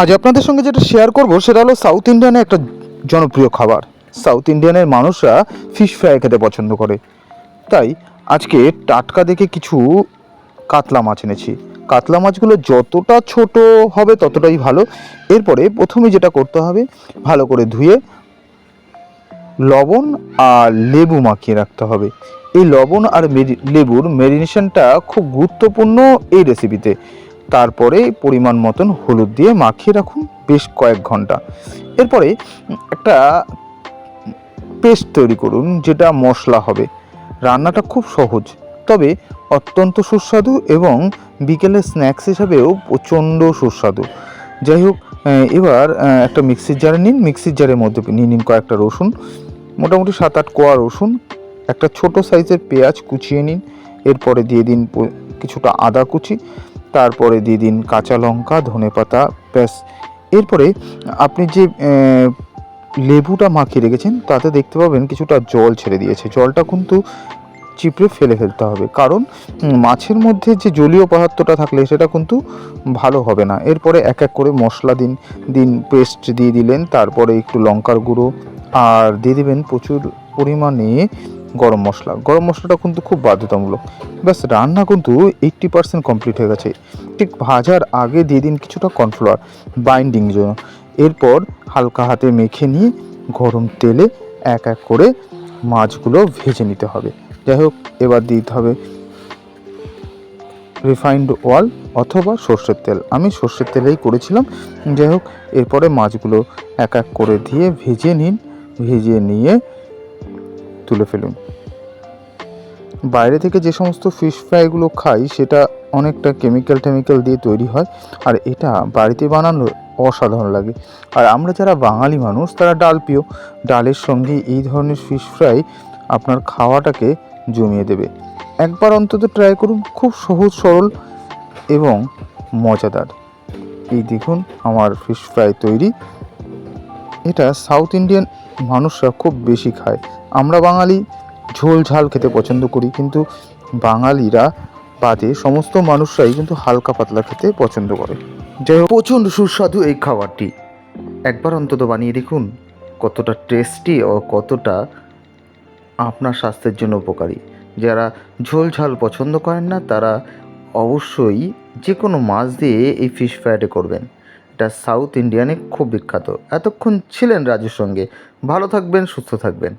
আজ আপনাদের সঙ্গে যেটা শেয়ার করব, সেটা হলো সাউথ ইন্ডিয়ানে একটা জনপ্রিয় খাবার। সাউথ ইন্ডিয়ানের মানুষরা ফিশ ফ্রাই খেতে পছন্দ করে। তাই আজকে টাটকা দেখে কিছু কাতলা মাছ এনেছি। কাতলা মাছগুলো যতটা ছোট হবে ততটাই ভালো। এরপরে প্রথমে যেটা করতে হবে, ভালো করে ধুয়ে লবণ আর লেবু মাখিয়ে রাখতে হবে। এই লবণ আর লেবুর মেরিনেশনটা খুব গুরুত্বপূর্ণ এই রেসিপিতে তারপরে পরিমাণ মতন হলুদ দিয়ে মাখিয়ে রাখুন বেশ কয়েক ঘণ্টা। এরপরে একটা পেস্ট তৈরি করুন, যেটা মশলা হবে। রান্নাটা খুব সহজ, তবে অত্যন্ত সুস্বাদু এবং বিকেলের স্ন্যাক্স হিসাবেও প্রচণ্ড সুস্বাদু। যাই হোক এবার একটা মিক্সির জারে নিন। মিক্সির জারের মধ্যে নিয়ে নিন কয়েকটা রসুন, মোটামুটি সাত আট কোয়া রসুন, একটা ছোট সাইজের পেঁয়াজ কুচিয়ে নিন। এরপরে দিয়ে দিন কিছুটা আদা কুচি তারপরে দিয়ে দিন কাঁচা লঙ্কা, ধনে পাতা, ব্যাস। এরপরে আপনি যে লেবুটা মাখিয়ে রেখেছেন, তাতে দেখতে পাবেন কিছুটা জল ছেড়ে দিয়েছে। জলটা কিন্তু চিপড়ে ফেলে ফেলতে হবে। কারণ মাছের মধ্যে যে জলীয় পদার্থটা থাকলে সেটা কিন্তু ভালো হবে না। এরপরে এক এক করে মশলা দিন দিন, পেস্ট দিয়ে দিলেন। তারপরে একটু লঙ্কার গুঁড়ো আর দিয়ে দেবেন প্রচুর পরিমাণে গরম মশলা। গরম মশলাটা কিন্তু খুব বাধ্যতামূলক। ব্যাস, রান্না কিন্তু এইট্টি পার্সেন্ট কমপ্লিট হয়ে গেছে। ঠিক ভাজার আগে দিয়ে দিন কিছুটা কর্নফ্লাওয়ার বাইন্ডিং জন্য। এরপর হালকা হাতে মেখে নিয়ে গরম তেলে এক এক করে মাছগুলো ভেজে নিতে হবে। যাই হোক, এবার দিতে হবে রিফাইন্ড অয়েল অথবা সর্ষের তেল। আমি সর্ষের তেলেই করেছিলাম। যাই হোক, এরপরে মাছগুলো এক এক করে দিয়ে ভেজে নিন। ভেজে নিয়ে তুলে ফেলুন। বাইরে থেকে যে সমস্ত ফিশ ফ্রাইগুলো খাই, সেটা অনেকটা কেমিক্যাল টেমিক্যাল দিয়ে তৈরি হয়, আর এটা বাড়িতে বানানো অসাধারণ লাগে। আর আমরা যারা বাঙালি মানুষ, তারা ডাল প্রিয়। ডালের সঙ্গে এই ধরনের ফিশ ফ্রাই আপনার খাওয়াটাকে জমিয়ে দেবে। একবার অন্তত ট্রাই করুন, খুব সহজ, সরল এবং মজাদার। এই দেখুন আমার ফিশ ফ্রাই তৈরি। এটা সাউথ ইন্ডিয়ান মানুষরা খুব বেশি খায়। আমরা বাঙালি ঝোল ঝাল খেতে পছন্দ করি, কিন্তু বাঙালিরা বাদে সমস্ত মানুষরাই কিন্তু হালকা পাতলা খেতে পছন্দ করে। যাই হোক, প্রচণ্ড সুস্বাদু এই খাবারটি। একবার অন্তত বানিয়ে দেখুন, কতটা টেস্টি ও কতটা আপনার স্বাস্থ্যের জন্য উপকারী। যারা ঝোল ঝাল পছন্দ করেন না, তারা অবশ্যই যে কোনো মাছ দিয়ে এই ফিশ ফ্রাইডে করবেন। এটা সাউথ ইন্ডিয়ানে খুব বিখ্যাত। এতক্ষণ ছিলেন রাজুর সঙ্গে। ভালো থাকবেন সুস্থ থাকবেন।